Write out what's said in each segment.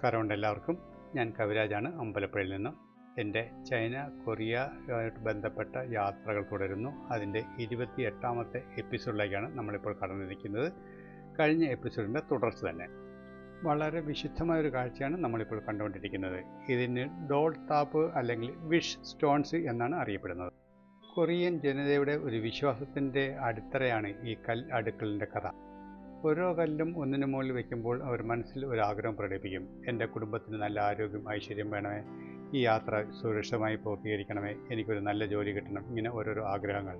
നമസ്കാരമുണ്ട് എല്ലാവർക്കും. ഞാൻ കവിരാജാണ്. അമ്പലപ്പുഴയിൽ നിന്നും എന്റെ ചൈന കൊറിയ ആയിട്ട് ബന്ധപ്പെട്ട യാത്രകൾ തുടരുന്നു. അതിന്റെ ഇരുപത്തി എട്ടാമത്തെ എപ്പിസോഡിലേക്കാണ് നമ്മളിപ്പോൾ കടന്നിരിക്കുന്നത് കഴിഞ്ഞ എപ്പിസോഡിന്റെ തുടർച്ച തന്നെ. വളരെ വിശുദ്ധമായ ഒരു കാഴ്ചയാണ് നമ്മളിപ്പോൾ കണ്ടുകൊണ്ടിരിക്കുന്നത്. ഇതിന് ഡോൾ താപ്പ് അല്ലെങ്കിൽ വിഷ് സ്റ്റോൺസ് എന്നാണ് അറിയപ്പെടുന്നത്. കൊറിയൻ ജനതയുടെ ഒരു വിശ്വാസത്തിന്റെ അടിത്തറയാണ് ഈ കൽ അടുക്കളിന്റെ കഥ. ഓരോ കല്ലും ഒന്നിനു മുകളിൽ വയ്ക്കുമ്പോൾ അവർ മനസ്സിൽ ഒരു ആഗ്രഹം പ്രകടിപ്പിക്കും. എന്റെ കുടുംബത്തിന് നല്ല ആരോഗ്യം ഐശ്വര്യം വേണമേ. ഈ യാത്ര സുരക്ഷിതമായി പൂർത്തീകരിക്കണമേ. എനിക്കൊരു നല്ല ജോലി കിട്ടണം. ഇങ്ങനെ ഓരോരോ ആഗ്രഹങ്ങൾ.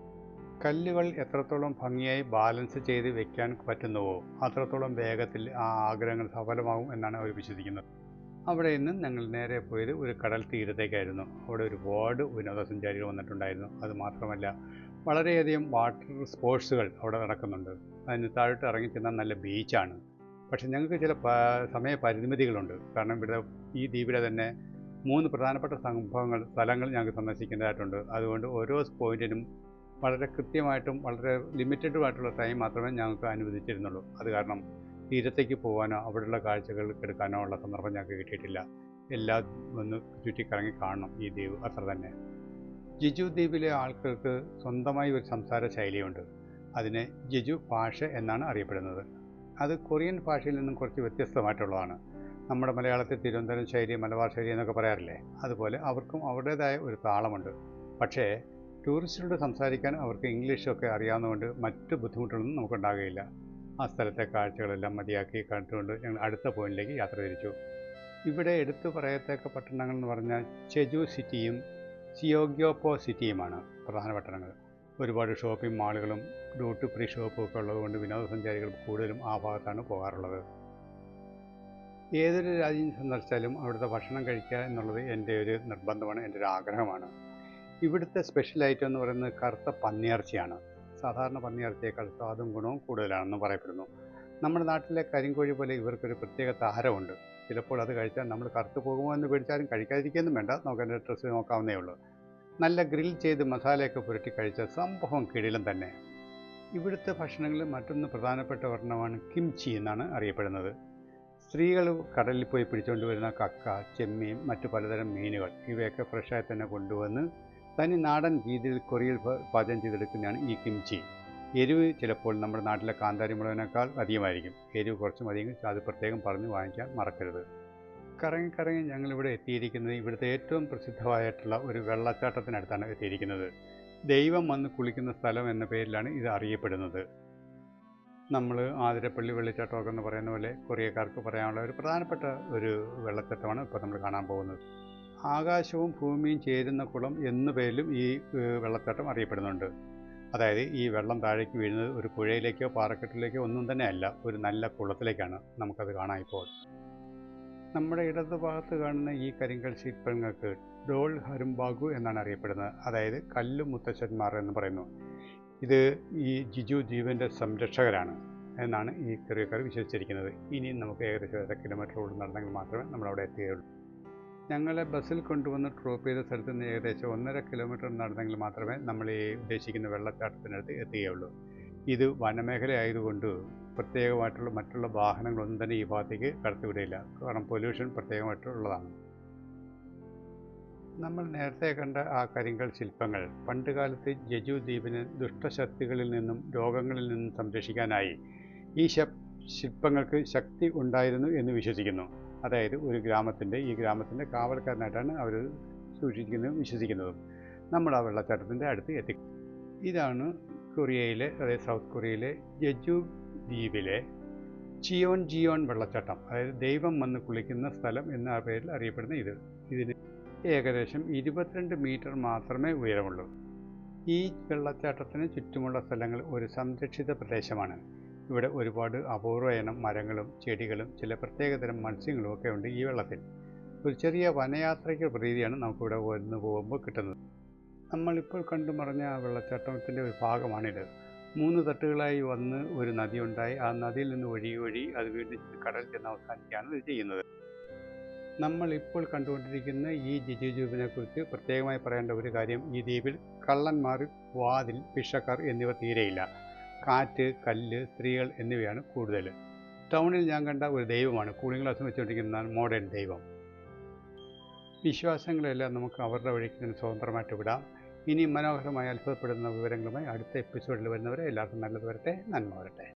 കല്ലുകൾ എത്രത്തോളം ഭംഗിയായി ബാലൻസ് ചെയ്ത് വെക്കാൻ പറ്റുന്നുവോ അത്രത്തോളം വേഗത്തിൽ ആ ആഗ്രഹങ്ങൾ സഫലമാകും എന്നാണ് അവർ വിശ്വസിക്കുന്നത്. അവിടെ നിന്ന് ഞങ്ങൾ നേരെ പോയത് ഒരു കടൽ തീരത്തേക്കായിരുന്നു. അവിടെ ഒരുപാട് വിനോദസഞ്ചാരികൾ വന്നിട്ടുണ്ടായിരുന്നു. അത് മാത്രമല്ല വളരെയധികം വാട്ടർ സ്പോർട്സുകൾ അവിടെ നടക്കുന്നുണ്ട്. അതിന് താഴോട്ട് ഇറങ്ങി ചെന്നാൽ നല്ല ബീച്ചാണ്. പക്ഷെ ഞങ്ങൾക്ക് ചില സമയ പരിമിതികളുണ്ട്. കാരണം ഇവിടെ ഈ ദ്വീപിലെ തന്നെ മൂന്ന് പ്രധാനപ്പെട്ട സംഭവങ്ങൾ സ്ഥലങ്ങൾ ഞങ്ങൾക്ക് സന്ദർശിക്കേണ്ടതായിട്ടുണ്ട്. അതുകൊണ്ട് ഓരോ പോയിന്റിനും വളരെ കൃത്യമായിട്ടും വളരെ ലിമിറ്റഡുമായിട്ടുള്ള ടൈം മാത്രമേ ഞങ്ങൾക്ക് അനുവദിച്ചിരുന്നുള്ളൂ. അത് കാരണം തീരത്തേക്ക് പോകാനോ അവിടെയുള്ള കാഴ്ചകൾ എടുക്കാനോ ഉള്ള സന്ദർഭം ഞങ്ങൾക്ക് കിട്ടിയിട്ടില്ല. എല്ലാം ഒന്ന് ചുറ്റിക്കറങ്ങി കാണണം ഈ ദ്വീപ് അത്ര തന്നെ. ജിജു ദ്വീപിലെ ആൾക്കാർക്ക് സ്വന്തമായി ഒരു സംസാര ശൈലിയുണ്ട്. അതിനെ ജിജു ഭാഷ എന്നാണ് അറിയപ്പെടുന്നത്. അത് കൊറിയൻ ഭാഷയിൽ നിന്നും കുറച്ച് വ്യത്യസ്തമായിട്ടുള്ളതാണ്. നമ്മുടെ മലയാളത്തിൽ തിരുവനന്തപുരം ശൈലി മലബാർ ശൈലി എന്നൊക്കെ പറയാറില്ലേ? അതുപോലെ അവർക്കും അവരുടേതായ ഒരു താളമുണ്ട്. പക്ഷേ ടൂറിസ്റ്റുകളോട് സംസാരിക്കാൻ അവർക്ക് ഇംഗ്ലീഷൊക്കെ അറിയാവുന്നതുകൊണ്ട് മറ്റ് ബുദ്ധിമുട്ടുകളൊന്നും നമുക്കുണ്ടാകുകയില്ല. ആ സ്ഥലത്തെ കാഴ്ചകളെല്ലാം മതിയാക്കി കണ്ടുകൊണ്ട് ഞങ്ങൾ അടുത്ത പോയിന്റിലേക്ക് യാത്ര തിരിച്ചു. ഇവിടെ എടുത്തു പറയത്തക്ക പട്ടണങ്ങൾ എന്ന് പറഞ്ഞാൽ ചെജു സിറ്റിയും സിയോഗ്യോപ്പോ സിറ്റിയുമാണ് പ്രധാന പട്ടണങ്ങൾ ഒരുപാട് ഷോപ്പിംഗ് മാളുകളും ഡ്യൂട്ടി ഫ്രീ ഷോപ്പും ഒക്കെ ഉള്ളതുകൊണ്ട് വിനോദസഞ്ചാരികൾ കൂടുതലും ആ ഭാഗത്താണ് പോകാറുള്ളത്. ഏതൊരു രാജ്യം സന്ദർശിച്ചാലും അവിടുത്തെ ഭക്ഷണം കഴിക്കുക എന്നുള്ളത് എന്റെ ഒരു നിർബന്ധമാണ് എന്റെ ഒരു ആഗ്രഹമാണ്. ഇവിടുത്തെ സ്പെഷ്യൽ ഐറ്റം എന്ന് പറയുന്നത് കറുത്ത പന്നിയിറച്ചിയാണ്. സാധാരണ പന്നിയിറച്ചിയേക്കാൾ സ്വാദും ഗുണവും കൂടുതലാണെന്ന് പറയപ്പെടുന്നു. നമ്മുടെ നാട്ടിലെ കരിങ്കോഴി പോലെ ഇവർക്കൊരു പ്രത്യേക താരമുണ്ട്. ചിലപ്പോൾ അത് കഴിച്ചാൽ നമ്മൾ കറുത്ത് പോകുമോ എന്ന് പേടിച്ചാലും കഴിക്കാതിരിക്കുകയൊന്നും വേണ്ട. നമുക്ക് എന്റെ ഡ്രസ്സ് നോക്കാവുന്നേ ഉള്ളൂ. നല്ല ഗ്രിൽ ചെയ്ത് മസാലയൊക്കെ പുരട്ടി കഴിച്ച സംഭവം കിടിലം തന്നെ. ഇവിടുത്തെ ഭക്ഷണങ്ങളിൽ മറ്റൊന്ന് പ്രധാനപ്പെട്ട ഒരെണ്ണമാണ് കിംചി എന്നാണ് അറിയപ്പെടുന്നത്. സ്ത്രീകൾ കടലിൽ പോയി പിടിച്ചുകൊണ്ട് വരുന്ന കക്ക ചെമ്മീൻ മറ്റു പലതരം മീനുകൾ ഇവയൊക്കെ ഫ്രഷായി തന്നെ കൊണ്ടുവന്ന് തനി നാടൻ രീതിയിൽ കൊറിയൽ പാചകം ചെയ്തെടുക്കുന്നതാണ് ഈ കിംചി എരിവ് ചിലപ്പോൾ നമ്മുടെ നാട്ടിലെ കാന്താരി മുളകിനേക്കാൾ അധികമായിരിക്കും. എരിവ് കുറച്ചും അധികം അത് പ്രത്യേകം പറഞ്ഞ് വാങ്ങിക്കാൻ മറക്കരുത്. കറങ്ങി കറങ്ങി ഞങ്ങളിവിടെ എത്തിയിരിക്കുന്നത് ഇവിടുത്തെ ഏറ്റവും പ്രസിദ്ധമായിട്ടുള്ള ഒരു വെള്ളച്ചാട്ടത്തിനടുത്താണ് എത്തിയിരിക്കുന്നത്. ദൈവം വന്ന് കുളിക്കുന്ന സ്ഥലം എന്ന പേരിലാണ് ഇത് അറിയപ്പെടുന്നത്. നമ്മൾ ആതിരപ്പള്ളി വെള്ളിച്ചാട്ടമൊക്കെ എന്ന് പറയുന്ന പോലെ കൊറിയക്കാർക്ക് പറയാനുള്ള ഒരു പ്രധാനപ്പെട്ട ഒരു വെള്ളച്ചാട്ടമാണ് ഇപ്പോൾ നമ്മൾ കാണാൻ പോകുന്നത്. ആകാശവും ഭൂമിയും ചേരുന്ന കുളം എന്ന പേരിലും ഈ വെള്ളച്ചാട്ടം അറിയപ്പെടുന്നുണ്ട്. അതായത് ഈ വെള്ളം താഴേക്ക് വീഴുന്നത് ഒരു പുഴയിലേക്കോ പാറക്കെട്ടിലേക്കോ ഒന്നും തന്നെ അല്ല ഒരു നല്ല കുളത്തിലേക്കാണ് നമുക്കത് കാണാം ഇപ്പോൾ. നമ്മുടെ ഇടത് ഭാഗത്ത് കാണുന്ന ഈ കരിങ്കൽ ശില്പങ്ങൾക്ക് ഡോൾ ഹരുംബാഗു എന്നാണ് അറിയപ്പെടുന്നത്. അതായത് കല്ലു മുത്തശ്ശന്മാർ എന്ന് പറയുന്നു. ഇത് ഈ ജിജു ജീവന്റെ സംരക്ഷകരാണ് എന്നാണ് ഈ ചെറിയക്കാർ വിശ്വസിച്ചിരിക്കുന്നത്. ഇനി നമുക്ക് ഏകദേശം അര കിലോമീറ്റർ ഉള്ളിൽ നടന്നെങ്കിൽ മാത്രമേ നമ്മളവിടെ എത്തുകയുള്ളൂ. ഞങ്ങളെ ബസ്സിൽ കൊണ്ടുവന്ന് ഡ്രോപ്പ് ചെയ്ത സ്ഥലത്ത് നിന്ന് ഏകദേശം ഒന്നര കിലോമീറ്റർ നടന്നെങ്കിൽ മാത്രമേ നമ്മൾ ഈ ഉദ്ദേശിക്കുന്ന വെള്ളച്ചാട്ടത്തിനടുത്ത് എത്തുകയുള്ളൂ. ഇത് വനമേഖല ആയതുകൊണ്ട് പ്രത്യേകമായിട്ടുള്ള മറ്റുള്ള വാഹനങ്ങളൊന്നും തന്നെ ഈ ഭാഗത്തേക്ക് കടത്തിവിടില്ല. കാരണം പൊല്യൂഷൻ പ്രത്യേകമായിട്ടുള്ളതാണ്. നമ്മൾ നേരത്തെ കണ്ട ആ കരിങ്കൽ ശില്പങ്ങൾ പണ്ടുകാലത്ത് ജജു ദ്വീപിനെ ദുഷ്ടശക്തികളിൽ നിന്നും രോഗങ്ങളിൽ നിന്നും സംരക്ഷിക്കാനായി ഈ ശില്പങ്ങൾക്ക് ശക്തി ഉണ്ടായിരുന്നു എന്ന് വിശ്വസിക്കുന്നു. അതായത് ഒരു ഗ്രാമത്തിന്റെ ഈ ഗ്രാമത്തിന്റെ കാവൽക്കാരനായിട്ടാണ് അവർ സൂക്ഷിക്കുന്നതും വിശ്വസിക്കുന്നതും. നമ്മൾ ആ വെള്ളച്ചാട്ടത്തിന്റെ അടുത്ത് എത്തി. ഇതാണ് കൊറിയയിലെ അതായത് സൗത്ത് കൊറിയയിലെ ജജു ദ്വീപിലെ ചിയോൺ ജിയോൺ വെള്ളച്ചാട്ടം. അതായത് ദൈവം വന്ന് കുളിക്കുന്ന സ്ഥലം എന്ന പേരിൽ അറിയപ്പെടുന്ന ഇത്. ഇതിന് ഏകദേശം ഇരുപത്തിരണ്ട് മീറ്റർ മാത്രമേ ഉയരമുള്ളൂ. ഈ വെള്ളച്ചാട്ടത്തിന് ചുറ്റുമുള്ള സ്ഥലങ്ങൾ ഒരു സംരക്ഷിത പ്രദേശമാണ്. ഇവിടെ ഒരുപാട് അപൂർവയനം മരങ്ങളും ചെടികളും ചില പ്രത്യേകതരം മത്സ്യങ്ങളും ഒക്കെ ഉണ്ട് ഈ വെള്ളത്തിൽ. ഒരു ചെറിയ വനയാത്രയ്ക്ക് പ്രതീതിയാണ് നമുക്കിവിടെ വന്ന് പോകുമ്പോൾ കിട്ടുന്നത്. നമ്മളിപ്പോൾ കണ്ടു മറഞ്ഞ ആ വെള്ളച്ചാട്ടത്തിന്റെ ഒരു ഭാഗമാണിത്. മൂന്ന് തട്ടുകളായി വന്ന് ഒരു നദി ഉണ്ടായി ആ നദിയിൽ നിന്ന് ഒഴുകി ഒഴുകി അത് വീണ്ടും കടൽ ചെന്ന് അവസാനിക്കുകയാണ് ഇത് ചെയ്യുന്നത്. നമ്മൾ ഇപ്പോൾ കണ്ടുകൊണ്ടിരിക്കുന്ന ഈ ജിജുജൂബിനെ കുറിച്ച് പ്രത്യേകമായി പറയേണ്ട ഒരു കാര്യം ഈ ദ്വീപിൽ കള്ളന്മാർ വാതിൽ പിഷക്കാർ എന്നിവ തീരെയില്ല. കാറ്റ് കല്ല് സ്ത്രീകൾ എന്നിവയാണ് കൂടുതൽ. ടൗണിൽ ഞാൻ കണ്ട ഒരു ദൈവമാണ്. കൂളിംഗ് ഗ്ലാസ് വെച്ചുകൊണ്ടിരിക്കുന്ന മോഡേൺ ദൈവം. വിശ്വാസങ്ങളെല്ലാം നമുക്ക് അവരുടെ വഴിക്ക് തന്നെ സ്വതന്ത്രമായിട്ട് വിടാം. ഇനി മനോഹരമായി അത്ഭുതപ്പെടുന്ന വിവരങ്ങളുമായി അടുത്ത എപ്പിസോഡിൽ വരുന്നവരെ എല്ലാവർക്കും നല്ലത് വരട്ടെ നന്മ വരട്ടെ.